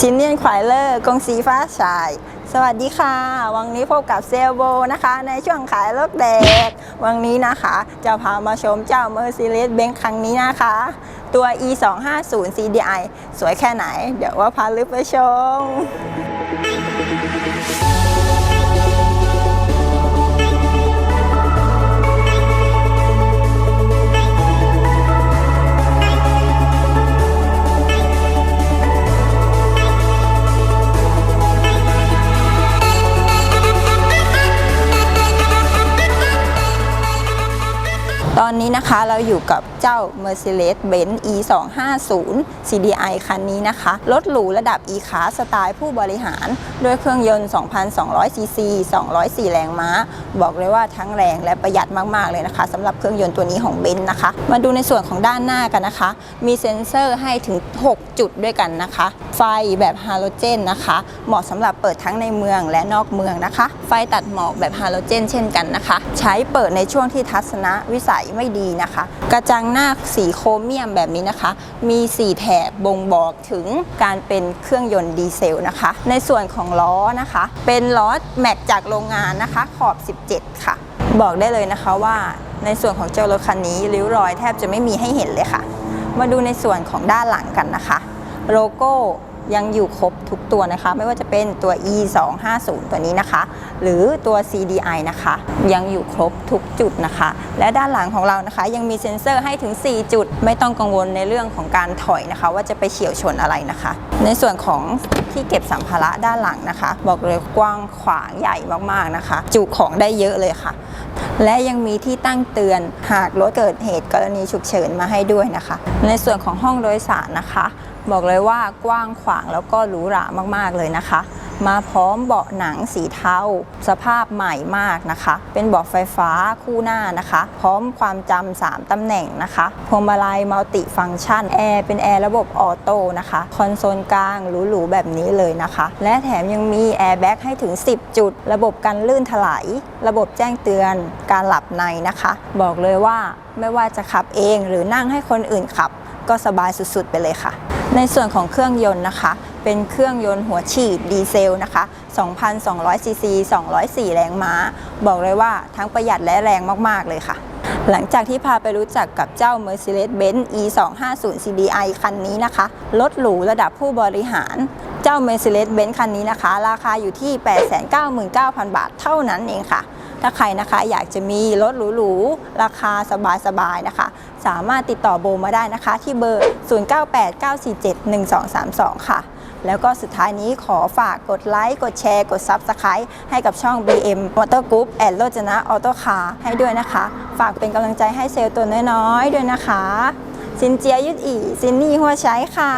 ชินเนียนควายเลอร์กงสีฟ้าชาย สวัสดีค่ะ วันนี้พบกับเซลโบนะคะ ในช่วงขายรถแดก วันนี้นะคะ จะพามาชมเจ้า Mercedes-Benz ครั้งนี้นะคะ ตัว e 2 5 0 CDI สวยแค่ไหน เดี๋ยวว่าพาลึกไปชม ตอนนี้นะคะเราอยู่กับเจ้า Mercedes-Benz e 2 5 0 CDI คันนี้นะคะ รถหรูระดับ e c l a s สไตล์ผู้บริหาร ด้วยเครื่องยนต์ 2,200 ซีซี 204 แรงม้า บอกเลยว่าทั้งแรงและประหยัดมาก ๆ เลยนะคะสำหรับเครื่องยนต์ตัวนี้ของเบนซ์นะคะ มาดูในส่วนของด้านหน้ากันนะคะ มีเซ็นเซอร์ให้ถึง 6 จุดด้วยกันนะคะ ไฟแบบฮาโลเจนนะคะ เหมาะสำหรับเปิดทั้งในเมืองและนอกเมืองนะคะ ไฟตัดหมอกแบบฮาโลเจน เช่นกันนะคะ ใช้เปิดในช่วงที่ทัศนวิสัยไม่ดีนะคะ กระจังหน้าสีโครเมียมแบบนี้นะคะ มี 4 แถบบ่งบอกถึงการเป็นเครื่องยนต์ดีเซลนะคะ ในส่วนของล้อนะคะ เป็นล้อแม็กจากโรงงานนะคะ ขอบ 17 ค่ะ บอกได้เลยนะคะว่าในส่วนของเจ้ารถคันนี้ริ้วรอยแทบจะไม่มีให้เห็นเลยค่ะ มาดูในส่วนของด้านหลังกันนะคะ โลโก้ ยังอยู่ครบทุกตัวนะคะ ไม่ว่าจะเป็นตัว e 2 5 0ตัวนี้นะคะ หรือตัว CDI นะคะ ยังอยู่ครบทุกจุดนะคะ และด้านหลังของเรานะคะ ยังมีเซ็นเซอร์ให้ถึง 4 จุด ไม่ต้องกังวลในเรื่องของการถอยนะคะ ว่าจะไปเฉียวชนอะไรนะคะ ในส่วนของ ที่เก็บสัมภาระด้านหลังนะคะ บอกเลยกว้างขวางใหญ่มากๆนะคะ จุของได้เยอะเลยค่ะ และยังมีที่ตั้งเตือนหากรถเกิดเหตุกรณีฉุกเฉินมาให้ด้วยนะคะ ในส่วนของห้องโดยสารนะคะ บอกเลยว่ากว้างขวางแล้วก็หรูหรามากๆเลยนะคะ มาพร้อมเบาะหนังสีเทาสภาพใหม่มากนะคะ เป็นเบาะไฟฟ้าคู่หน้านะคะ พร้อมความจำ3ตำแหน่งนะคะพวงมาลัยมัลติฟังก์ชันแอร์เป็นแอร์ระบบออโต้นะคะคอนโซลกลางหรูๆแบบนี้เลยนะคะ และแถมยังมีแอร์แบ็กให้ถึง 10 จุด ระบบกันลื่นถลายระบบแจ้งเตือนการหลับในนะคะ บอกเลยว่าไม่ว่าจะขับเองหรือนั่งให้คนอื่นขับ ก็สบายสุดๆไปเลยค่ะ ในส่วนของเครื่องยนต์นะคะ เป็นเครื่องยนต์หัวฉีดดีเซลนะคะ 2,200 ซีซี 204 แรงม้า บอกเลยว่าทั้งประหยัดและแรงมาก ๆ เลยค่ะ หลังจากที่พาไปรู้จักกับเจ้า Mercedes-Benz e 2 5 0 CDI คันนี้นะคะ รถหรูระดับผู้บริหาร เจ้า Mercedes-Benz คันนี้นะคะ ราคาอยู่ที่ 899,000 บาทเท่านั้นเองค่ะ ถ้าใครนะคะอยากจะมีรถหรูๆ ราคาสบายๆ นะคะ สามารถติดต่อโบมาได้นะคะ ที่เบอร์ 0989471232 ค่ะ แล้วก็สุดท้ายนี้ขอฝากกดไลค์ กดแชร์ กด Subscribe ให้กับช่อง BM Motor Group แอนโรจนะออโต้คาร์ให้ด้วยนะคะ ฝากเป็นกำลังใจให้เซลล์ตัวน้อยๆ ด้วยนะคะซินเจียยุดอี ซินนี่หัวใช้ค่ะ